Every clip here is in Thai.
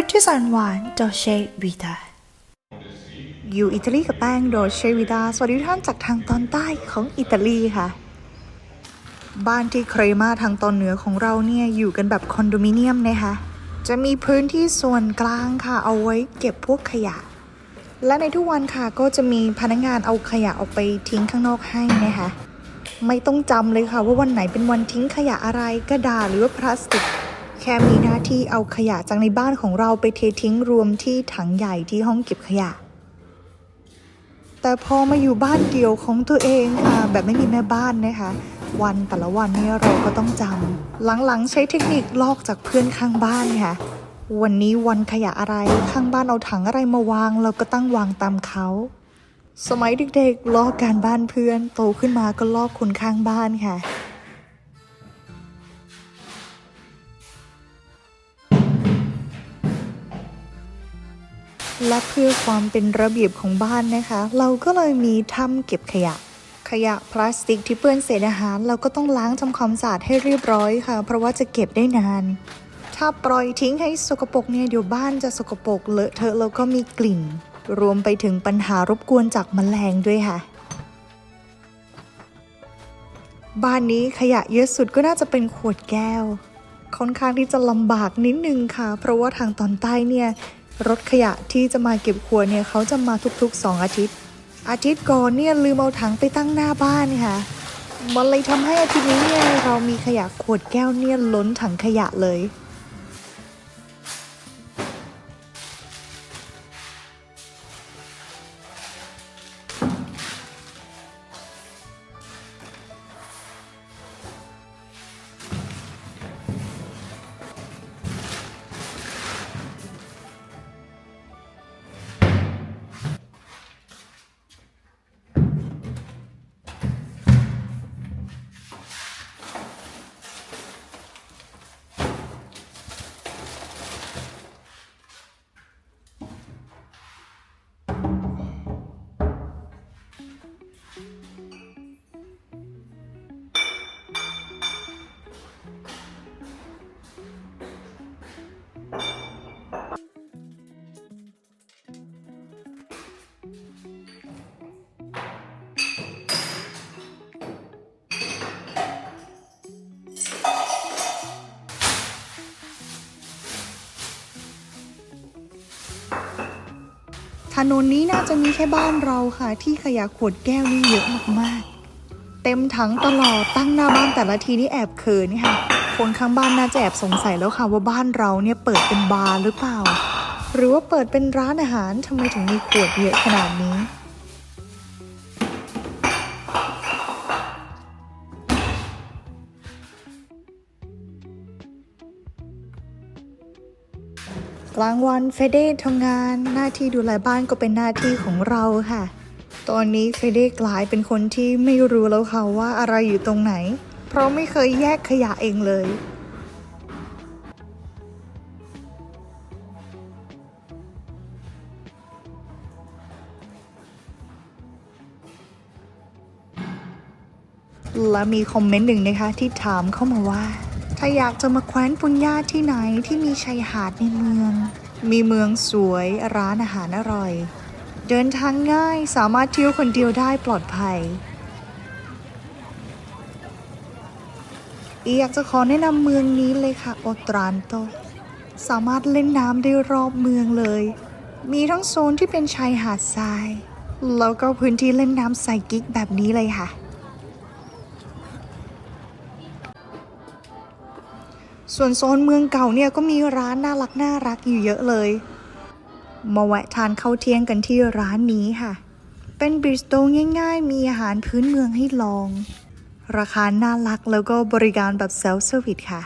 วิตที่แสนหวานดเชวิตาอยู่อิตาลีกับแป้งโดเชวิตาสวัสดีทุกท่านจากทางตอนใต้ของอิตาลีค่ะ บ้านที่เครมาทางตอนเหนือของเราเนี่ย อยู่กันแบบคอนโดมิเนียมนะคะ จะมีพื้นที่ส่วนกลางค่ะ เอาไว้เก็บพวกขยะ และในทุกวันค่ะก็จะมีพนักงานเอาขยะออกไปทิ้งข้างนอกให้นะคะไม่ต้องจำเลยค่ะว่าวันไหนเป็นวันทิ้งขยะอะไรกระดาษหรือว่าพลาสติก ค่มีหน้าที่เอาขยะจากในบ้านของเราไปเททิ้งรวมที่ถังใหญ่ที่ห้องเก็บขยะ แต่พอมาอยู่บ้านเดี่ยวของตัวเองค่ะแบบไม่มีแม่บ้านนะคะ วันแต่ละวันเนี่ยเราก็ต้องจำหลังๆใช้เทคนิคลอกจากเพื่อนข้างบ้านค่ะวันนี้วันขยะอะไรข้างบ้านเอาถังอะไรมาวาง เราก็ตั้งวางตามเขา สมัยเด็กๆลอกการบ้านเพื่อน โตขึ้นมาก็ลอกคนข้างบ้านค่ะ และเพื่อความเป็นระเบียบของบ้านนะคะ เราก็เลยมีถ้ำเก็บขยะ ขยะพลาสติกที่เปื้อนเศษอาหาร เราก็ต้องล้างทำความสะอาดให้เรียบร้อยค่ะ เพราะว่าจะเก็บได้นาน ถ้าปล่อยทิ้งให้สกปรกเนี่ยเดี๋ยวบ้านจะสกปรกเลอะเทอะแล้วก็มีกลิ่น รวมไปถึงปัญหารบกวนจากแมลงด้วยค่ะ บ้านนี้ขยะเยอะสุดก็น่าจะเป็นขวดแก้ว ค่อนข้างที่จะลำบากนิดนึงค่ะ เพราะว่าทางตอนใต้เนี่ย รถขยะที่จะมาเก็บขวดเนี่ยเขาจะมาทุกๆ 2 อาทิตย์ อาทิตย์ก่อนเนี่ยลืมเอาถังไปตั้งหน้าบ้านค่ะ มันเลยทำให้อาทิตย์นี้เนี่ยเรามีขยะขวดแก้วเนี่ยล้นถังขยะเลย นนนี้น่าจะมีแค่บ้านเราค่ะ ที่ขยะขวดแก้วนี่เยอะมากๆ เต็มถังตลอดตั้งหน้าบ้านแต่ละทีนี่แอบเขินค่ะ คนข้างบ้านน่าจะแอบสงสัยแล้วค่ะว่าบ้านเราเนี่ยเปิดเป็นบาร์หรือเปล่า หรือว่าเปิดเป็นร้านอาหารทำไมถึงมีขวดเยอะขนาดนี้ กลางวันเฟเดทำงานหน้าที่ดูแลบ้านก็เป็นหน้าที่ของเราค่ะ ตอนนี้เฟเดกลายเป็นคนที่ไม่รู้แล้วค่ะว่าอะไรอยู่ตรงไหน เพราะไม่เคยแยกขยะเองเลย และมีคอมเมนต์หนึ่งนะคะที่ถามเข้ามาว่า ถ้าอยากจะมาแคว้นปุญญาที่ไหนที่มีชายหาดในเมือง มีเมืองสวยร้านอาหารอร่อย เดินทางง่ายสามารถเที่ยวคนเดียวได้ปลอดภัยอยากจะขอแนะนำเมืองนี้เลยค่ะโอตรานโต สามารถเล่นน้ำได้รอบเมืองเลย มีทั้งโซนที่เป็นชายหาดทราย แล้วก็พื้นที่เล่นน้ำใส่กิ๊กแบบนี้เลยค่ะ ส่วนโซนเมืองเก่าเนี่ยก็มีร้านน่ารักน่ารักอยู่เยอะเลย มาแวะทานข้าวเที่ยงกันที่ร้านนี้ค่ะ เป็นบริสโตง่ายๆ มีอาหารพื้นเมืองให้ลอง ราคาน่ารักแล้วก็บริการแบบเซลฟ์เซอร์วิสค่ะ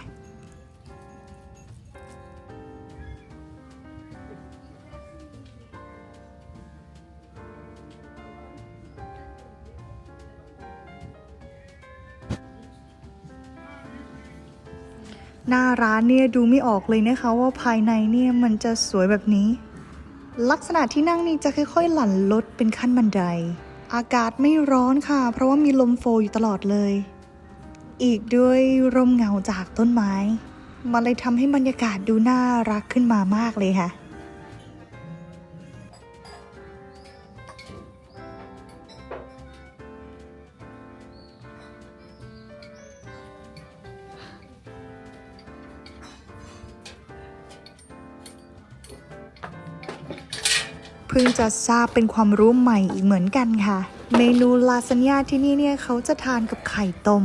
ร้านเนี่ยดูไม่ออกเลยนะคะ ว่าภายในเนี่ยมันจะสวยแบบนี้ ลักษณะที่นั่งนี่จะค่อยๆ หลั่นลดเป็นขั้นบันได อากาศไม่ร้อนค่ะ เพราะว่ามีลมโฟอยู่ตลอดเลย อีกด้วยร่มเงาจากต้นไม้ มันเลยทำให้บรรยากาศดูน่ารักขึ้นมามากเลยค่ะ เพิ่งจะทราบเป็นความรู้ใหม่อีกเหมือนกันค่ะ เมนูลาซานญ่าที่นี่เนี่ยเขาจะทานกับไข่ต้ม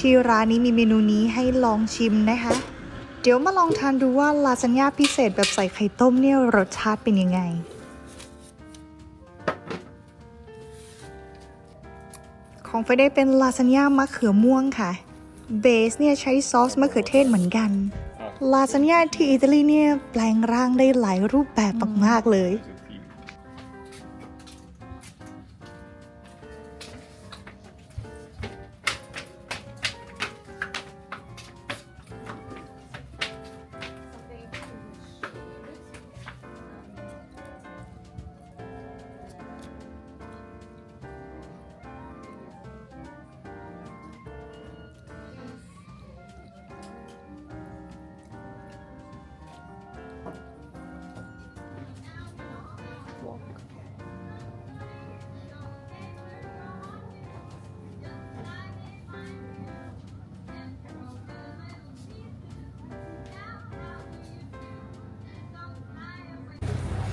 ที่ร้านนี้มีเมนูนี้ให้ลองชิมนะคะ เดี๋ยวมาลองทานดูว่าลาซานญ่าพิเศษแบบใส่ไข่ต้มเนี่ยรสชาติเป็นยังไงของไฟได้เป็นลาซานญ่ามะเขือม่วงค่ะ เบสเนี่ยใช้ซอสมะเขือเทศเหมือนกัน ลาซานญ่าที่อิตาลีเนี่ยแปลงร่างได้หลายรูปแบบมากๆเลย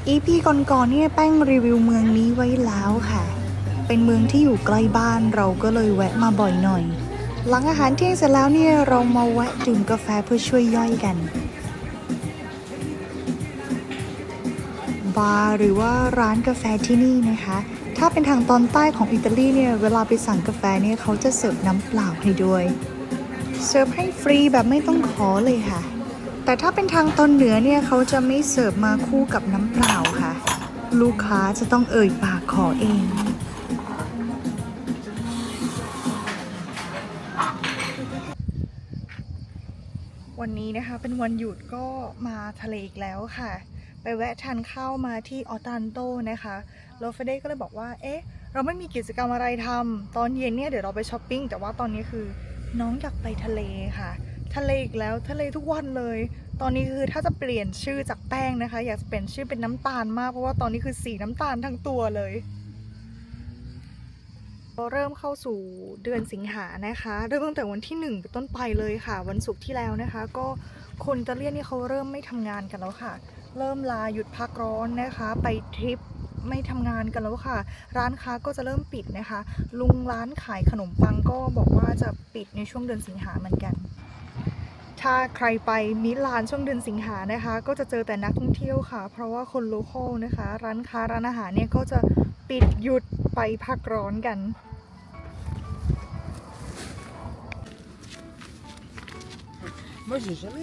อีพีก่อนๆเนี่ยแป้งรีวิวเมืองนี้ไว้แล้วค่ะ เป็นเมืองที่อยู่ใกล้บ้านเราก็เลยแวะมาบ่อยหน่อย หลังอาหารเที่ยงเสร็จแล้วเนี่ยเรามาแวะดื่มกาแฟเพื่อช่วยย่อยกัน บาร์หรือว่าร้านกาแฟที่นี่นะคะ ถ้าเป็นทางตอนใต้ของอิตาลีเนี่ยเวลาไปสั่งกาแฟเนี่ยเขาจะเสิร์ฟน้ำเปล่าให้ด้วย เสิร์ฟให้ฟรีแบบไม่ต้องขอเลยค่ะ แต่ถ้าเป็นทางตอนเหนือเนี่ยเขาจะไม่เสิร์ฟมาคู่กับน้ำเปล่าค่ะ ลูกค้าจะต้องเอ่ยปากขอเองวันนี้นะคะเป็นวันหยุดก็มาทะเลอีกแล้วค่ะ ไปแวะทานข้าวมาที่ออตันโตนะคะแล้วเฟเด้ก็เลยบอกว่า เอ๊ะ เราไม่มีกิจกรรมอะไรทำตอนเย็นเนี่ยเดี๋ยวเราไปช้อปปิ้งแต่ว่าตอนนี้คือน้องอยากไปทะเลค่ะ ทะเลอีกแล้วทะเลทุกวันเลย ตอนนี้คือถ้าจะเปลี่ยนชื่อจากแป้งนะคะ อยากจะเปลี่ยนชื่อเป็นน้ำตาลมากเพราะว่าตอนนี้คือสีน้ำตาลทั้งตัวเลยเราเริ่มเข้าสู่เดือนสิงหานะคะเริ่มตั้งแต่วันที่หนึ่งเป็นต้นไปเลยค่ะ วันศุกร์ที่แล้วนะคะ ก็คนอิตาเลียนนี่เขาเริ่มไม่ทำงานกันแล้วค่ะ เริ่มลาหยุดพักร้อนนะคะ ไปทริปไม่ทำงานกันแล้วค่ะ ร้านค้าก็จะเริ่มปิดนะคะ ลุงร้านขายขนมปังก็บอกว่าจะปิดในช่วงเดือนสิงหาเหมือนกัน ถ้าใครไปมิลานช่วงเดือนสิงหานะคะ ก็จะเจอแต่นักท่องเที่ยวค่ะ เพราะว่าคนโลคอลนะคะ ร้านค้าร้านอาหารเนี่ยก็จะปิดหยุดไปพักร้อนกันไม่ใช่ใช่ไหม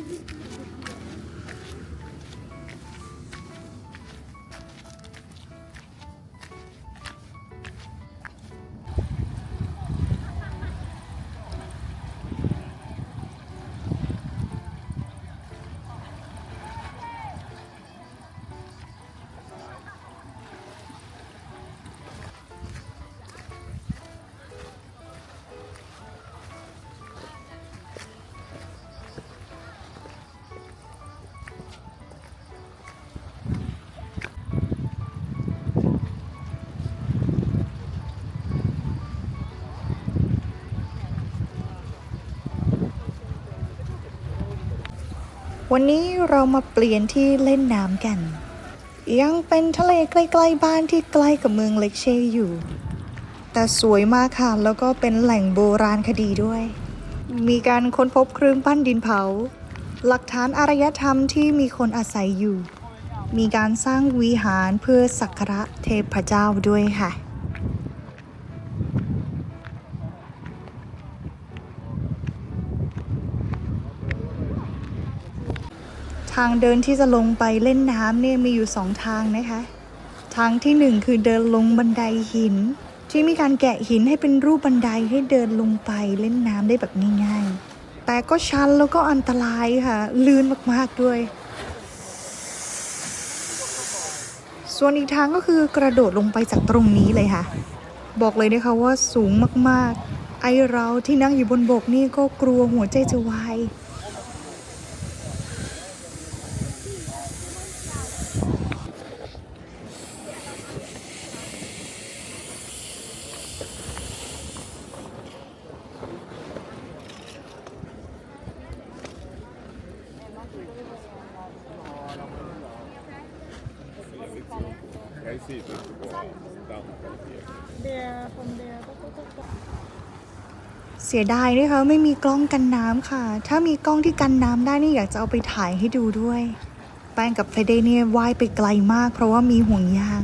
วันนี้เรามาเปลี่ยนที่เล่นน้ำกัน ยังเป็นทะเลใกล้ๆบ้านที่ใกล้กับเมืองเล็กเชอยู่ แต่สวยมากค่ะ แล้วก็เป็นแหล่งโบราณคดีด้วย มีการค้นพบเครื่องปั้นดินเผา หลักฐานอารยธรรมที่มีคนอาศัยอยู่ มีการสร้างวิหารเพื่อสักการะเทพเจ้าด้วยค่ะางเดินที่จะลงไปเล่นน้ำเนี่ยมีอยู่สองทางนะคะ ทางที่หนึ่งคือเดินลงบันไดหิน ที่มีการแกะหินให้เป็นรูปบันไดให้เดินลงไปเล่นน้ำได้แบบง่ายๆ แต่ก็ชันแล้วก็อันตรายค่ะ ลื่นมากๆด้วย ส่วนอีกทางก็คือกระโดดลงไปจากตรงนี้เลยค่ะ บอกเลยนะคะว่าสูงมากๆ ไอเราที่นั่งอยู่บนบกนี่ก็กลัวหัวใจจะวาย Hai sito tipo down partire. เสียดายด้วยค่ะไม่มีกล้องกันน้ำค่ะ ถ้ามีกล้องที่กันน้ำได้นี่อยากจะเอาไปถ่ายให้ดูด้วย แป้งกับเฟเดเนี่ยว่ายไปไกลมาก เพราะว่ามีห่วงยาง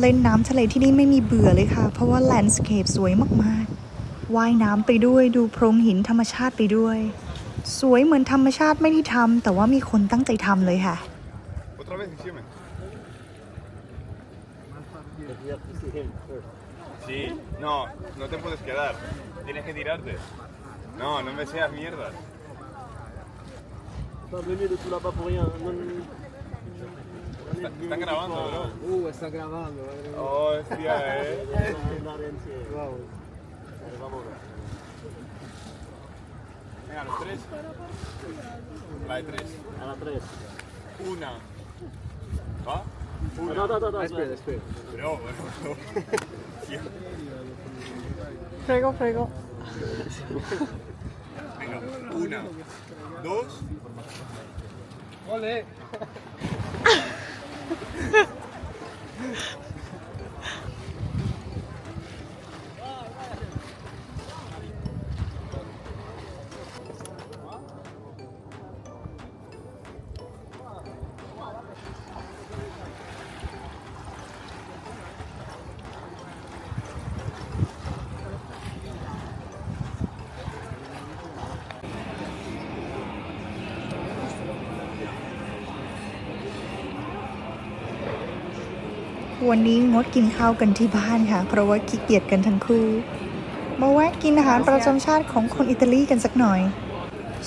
เล่นน้ำทะเลที่นี่ไม่มีเบื่อเลยค่ะ เพราะว่าแลนด์สเคปสวยมากๆว่ายน้ำไปด้วยดูโพรงหินธรรมชาติไปด้วย สวยเหมือนธรรมชาติไม่ได้ทำแต่ว่ามีคนตั้งใจทำเลยค่ะ Otra vez insieme? Sí, no, no te puedes quedar. Tienes que tirarte. No, no me seas mierda. Está- Están grabando, bro. Uh, está grabando. madre mía. Oh, hostia, eh. Vamos. Venga, los tres. La de tres. À la 13. Una. ¿Va? Una. No, no, no, no, espera, espera. No, Frego, frego. Venga, una, dos. ¡Ole! วันนี้งดกินข้าวกันที่บ้านค่ะ เพราะว่าขี้เกียจกันทั้งคู่ มาแวะกินอาหารประจำชาติของคนอิตาลีกันสักหน่อย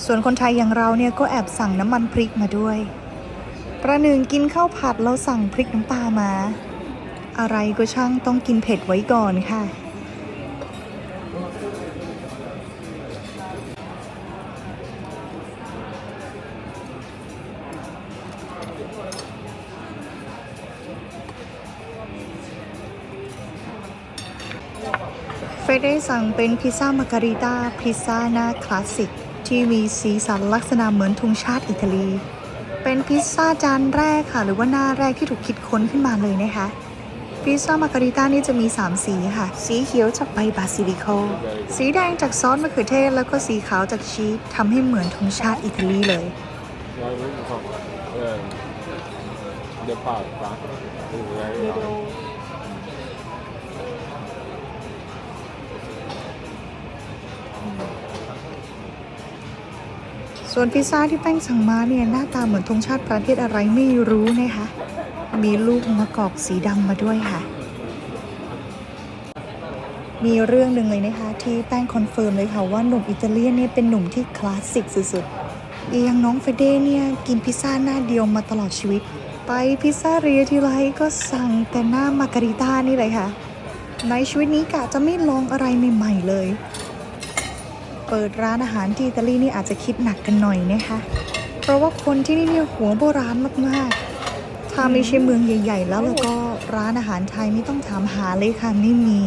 ส่วนคนไทยอย่างเราเนี่ยก็แอบสั่งน้ำมันพริกมาด้วย ประหนึ่งกินข้าวผัดแล้วสั่งพริกน้ำปลามา อะไรก็ช่างต้องกินเผ็ดไว้ก่อนค่ะ เฟรได้สั่งเป็นพิซซ่ามาการิต้าพิซซ่าหน้าคลาสสิก ที่มีสีสันลักษณะเหมือนธงชาติอิตาลี เป็นพิซซ่าจานแรกค่ะ หรือว่าหน้าแรกที่ถูกคิดค้นขึ้นมาเลยนะคะ พิซซ่ามาการิต้านี่จะมี 3 สีค่ะ สีเขียวจากใบบาซิลิโค สีแดงจากซอสมะเขือเทศ แล้วก็สีขาวจากชีสทำให้เหมือนธงชาติอิตาลีเลย De pasta. ส่วนพิซซ่าที่แป้งสั่งมาเนี่ยหน้าตาเหมือนธงชาติประเทศอะไรไม่รู้นะคะ มีลูกมะกอกสีดำมาด้วยค่ะ มีเรื่องหนึ่งเลยนะคะ ที่แป้งคอนเฟิร์มเลยค่ะว่าหนุ่มอิตาเลียนเนี่ยเป็นหนุ่มที่คลาสสิกสุดๆอีกอย่างน้องเฟเดเนี่ยกินพิซซ่าหน้าเดียวมาตลอดชีวิต ไปพิซซ่าเรียทีไรก็สั่งแต่หน้ามาการิต้านี่เลยค่ะ ในชีวิตนี้กะจะไม่ลองอะไรใหม่ๆเลย เปิดร้านอาหารที่อิตาลีนี่อาจจะคิดหนักกันหน่อยนะคะ เพราะว่าคนที่นี่เนี่ยหัวโบราณมากๆ ถ้าไม่ใช่เมืองใหญ่ ๆ แล้วแล้วก็ร้านอาหารไทยไม่ต้องถามหาเลยค่ะไม่มี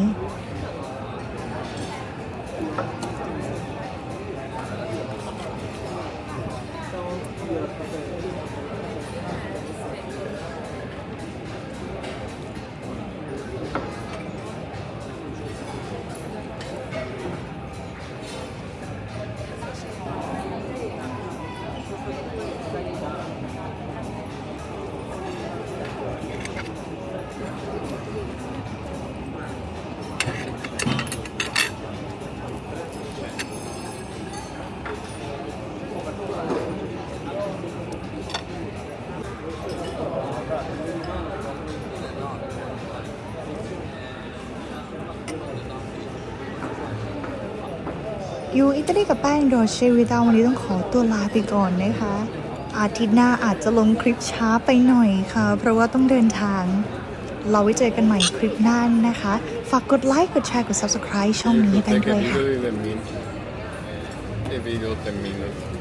ยู่อิตาลีกับแป้งโดเชวิตาวันนี้ต้องขอตัวลาไปก่อนนะคะ อาทิตย์หน้าอาจจะลงคลิปช้าไปหน่อยค่ะ เพราะว่าต้องเดินทาง เราไว้เจอกันใหม่คลิปหน้านะคะ ฝากกดไลค์กดแชร์กด subscribe ช่องนี้ไปด้วยค่ะ E video termina.